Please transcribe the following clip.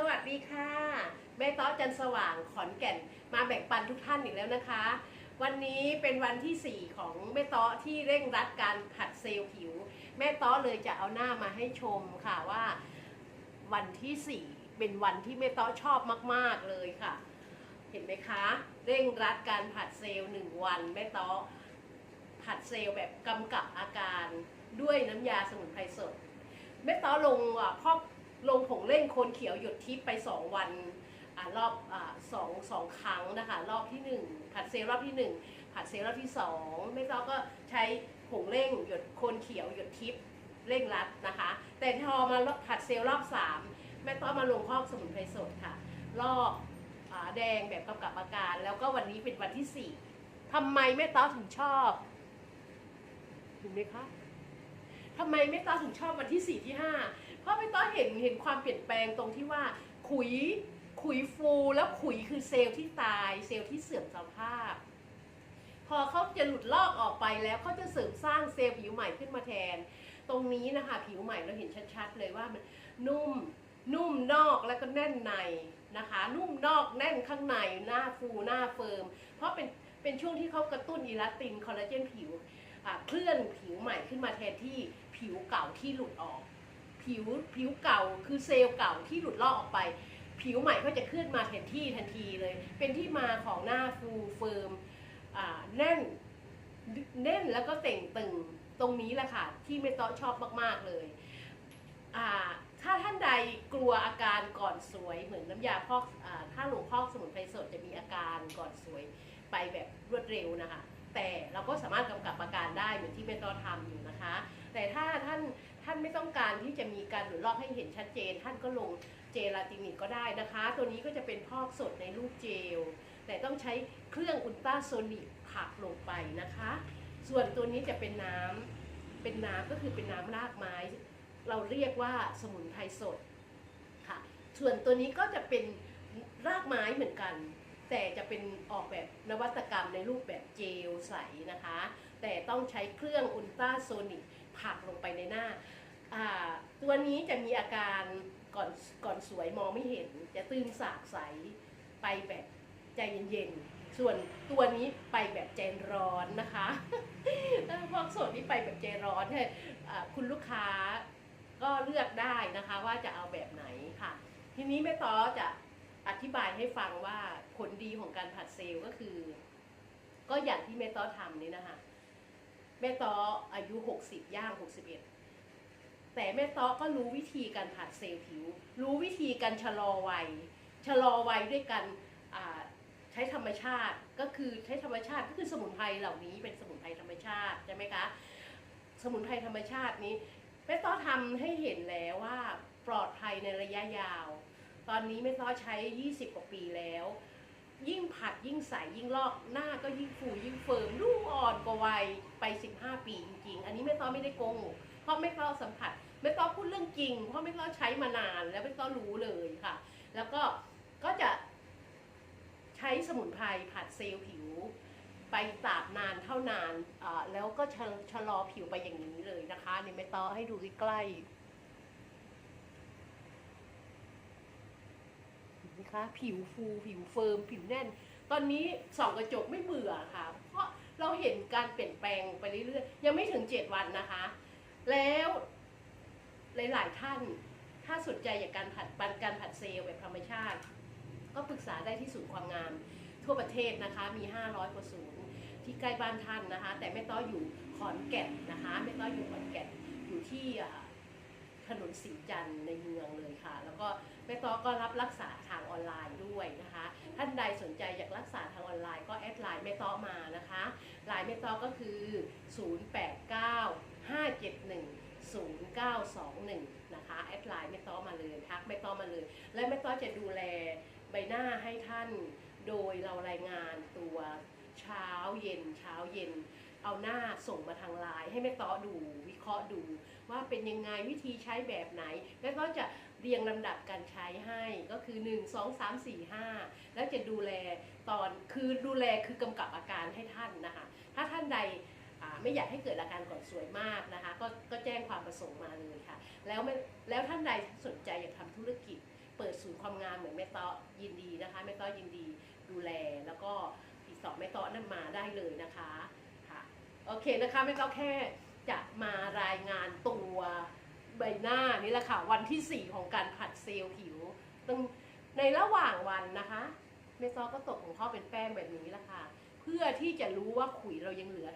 สวัสดีค่ะแม่ต้อจันสว่างขอนแก่นมาแบ่งปันทุกท่านอีกแล้วนะคะ วันนี้เป็นวันที่ 4 ของแม่ต้อที่เร่งรัดการผัดเซลล์ผิว แม่ต้อเลยจะเอาหน้ามาให้ชมค่ะว่า วันที่ 4 เป็นวันที่แม่ต้อชอบมาก ๆเลยค่ะ เห็นไหมคะ เร่งรัดการผัดเซลล์หนึ่งวันแม่ต้อผัดเซลล์แบบกำกับอาการด้วยน้ำยาสมุนไพรสดแม่ต้อลงอะพอ ลงผงเล่นโคนเขียวหยดทิพย์ไป 2 วันอรอบอสองสองครั้งนะคะรอบที่ 1 ผัดเซลรอบที่ 1 ผัดเซลรอบที่2แม่ต้อก็ใช้ผงเร่งหยดโคนเขียวหยดทิพย์เร่งรัดนะคะ แต่พอมาผัดเซลล์รอบ3แม่ต้อมาลงพอกสมุนไพรสดค่ะ รอบอแดงแบบกำกับอาการ แล้วก็วันนี้เป็นวันที่ 4ทำไมแม่ต้อถึงชอบเห็นไหมคะทำไมแม่ต้อถึงชอบวันที่ 4 ที่ 5 ราะแม่ต้อเห็นเห็นความเปลี่ยนแปลงตรงที่ว่าขุยขุยฟูแล้วขุยคือเซลล์ที่ตายเซลล์ที่เสื่อมสภาพ พอเขาจะหลุดลอกออกไปแล้วเขาจะเสริมสร้างเซลล์ผิวใหม่ขึ้นมาแทน ตรงนี้นะคะ ผิวใหม่เราเห็นชัดๆเลยว่ามันนุ่มนุ่มนอกแล้วก็แน่นในนะคะ นุ่มนอกแน่นข้างในหน้าฟูหน้าเฟิร์ม เพราะเป็นเป็นช่วงที่เขากระตุ้นอีลาสตินคอลลาเจนผิวอะเคลื่อนผิวใหม่ขึ้นมาแทนที่ผิวเก่าที่หลุดออก ผิวผิวเก่าคือเซลล์เก่าที่หลุดลอกออกไป ผิวใหม่ก็จะเคลื่อนมาแทนที่ทันทีเลย เป็นที่มาของหน้าฟูเฟิร์มแน่นแน่นแล้วก็เต่งตึงตรงนี้แหละค่ะที่เมตอชอบมากๆเลยถ้าท่านใดกลัวอาการก่อนสวยเหมือนน้ำยาพอกอถ้าหลวงพอกสมุนไพรสดจะมีอาการก่อนสวยไปแบบรวดเร็วนะคะ แต่เราก็สามารถกำกับอาการได้เหมือนที่เมตอทำอยู่นะคะ แต่ถ้าท่าน ท่านไม่ต้องการที่จะมีการหลุดลอกให้เห็นชัดเจน ท่านก็ลงเจลาตินิกก็ได้นะคะ ตัวนี้ก็จะเป็นพอกสดในรูปเจล แต่ต้องใช้เครื่องอุลตราโซนิกผักลงไปนะคะ ส่วนตัวนี้จะเป็นน้ำเป็นน้ำก็คือเป็นน้ำรากไม้ เราเรียกว่าสมุนไพรสดค่ะ ส่วนตัวนี้ก็จะเป็นรากไม้เหมือนกัน แต่จะเป็นออกแบบนวัตกรรมในรูปแบบเจลใสนะคะ แต่ต้องใช้เครื่องอุลตราโซนิกผักลงไปในหน้า ตัวนี้จะมีอาการก่อนก่อนสวยมองไม่เห็น จะตื้นสากใสไปแบบใจเย็นๆ ส่วนตัวนี้ไปแบบใจร้อนนะคะพวกสดนี้ไปแบบใจร้อนเนี่ยคุณลูกค้าก็เลือกได้นะคะว่าจะเอาแบบไหนค่ะ ทีนี้แม่ต้อจะอธิบายให้ฟังว่าผลดีของการผัดเซลล์ก็คือ ก็อย่างที่แม่ต้อทำนี่นะคะแม่ต้ออายุ 60 ย่าง 61 แต่แม่ต้อก็รู้วิธีการผัดเซลล์ผิว รู้วิธีการชะลอวัย ชะลอวัยด้วยการใช้ธรรมชาติก็คือใช้ธรรมชาติก็คือสมุนไพรเหล่านี้เป็นสมุนไพรธรรมชาติใช่ไหมคะสมุนไพรธรรมชาตินี้แม่ต้อทำให้เห็นแล้วว่าปลอดภัยในระยะยาว ตอนนี้แม่ต้อใช้ 20 กว่าปีแล้ว ยิ่งผัดยิ่งใสยิ่งลอกหน้าก็ยิ่งฟูยิ่งเฟิร์มรุ่งอ่อนกว่าวัยไป 15 ปีจริงๆ อันนี้แม่ต้อไม่ได้โกง ราะแม่ต้อสัมผัสแม่ต้อพูดเรื่องจริง เพราะแม่ต้อใช้มานานแล้วแม่ต้อรู้เลยค่ะ แล้วก็ก็จะใช้สมุนไพรผัดเซลล์ผิว ไปตากนานเท่านานแล้วก็ชะชะลอผิวไปอย่างนี้เลยนะคะนี่แม่ต้องให้ดูใกล้เห็นไหมคะผิวฟูผิวเฟิร์ม ผิวแน่น ตอนนี้ส่องกระจกไม่เบื่อค่ะ เพราะเราเห็นการเปลี่ยนแปลงไปเรื่อยๆ ยังไม่ถึง 7 วันนะคะ แล้วหลาย ๆ ท่าน ถ้าสนใจอยากการผัดปันการผัดเซลล์แบบธรรมชาติ ก็ปรึกษาได้ที่ศูนย์ความงาม ทั่วประเทศนะคะมี 500กว่าศูนย์ที่ใกล้บ้านท่านนะคะ แต่แม่ต้ออยู่ขอนแก่นนะคะแม่ต้ออยู่ขอนแก่นอยู่ที่ถนนสีจันทร์ในเมืองเลยค่ะ แล้วก็แม่ต้อก็รับรักษาทางออนไลน์ด้วยนะคะ ท่านใดสนใจอยากรักษาทางออนไลน์ก็แอดไลน์แม่ต้อมานะคะไลน์แม่ต้อก็คือ 571 0921 นะคะแอดไลน์แม่ต้อมาเลยทักแม่ต้อมาเลย และแม่ต้อจะดูแลใบหน้าให้ท่านโดยเรารายงานตัวเช้าเย็นเช้าเย็น เอาหน้าส่งมาทางไลน์ให้แม่ต้อดูวิเคราะห์ดู ว่าเป็นยังไงวิธีใช้แบบไหนแล้วก็จะเรียงลำดับการใช้ให้ก็คือ 1 2 3 4 5 แล้วจะดูแลตอนคือดูแลคือกำกับอาการให้ท่านนะคะ ถ้าท่านใด ไม่อยากให้เกิดอาการก่อนสวยมากนะคะก็ก็แจ้งความประสงค์มาเลยค่ะ แล้วแล้วท่านใดสนใจอยากทำธุรกิจ เปิดศูนย์ความงามเหมือนแม่ตาะยินดีนะคะแม่ตาะยินดีดูแลแล้วก็ติดต่อแม่ตาะนั่นมาได้เลยนะคะค่ะโอเคนะคะแม่ตาะแค่จะมารายงานตัวใบหน้านี่แหละค่ะวันที่ 4 ของการผัดเซลล์ผิวตรงในระหว่างวันนะคะแม่เตาะก็ตกของพ่อเป็นแป้งแบบนี้แหละค่ะ เพื่อที่จะรู้ว่าขุยเรายังเหลือ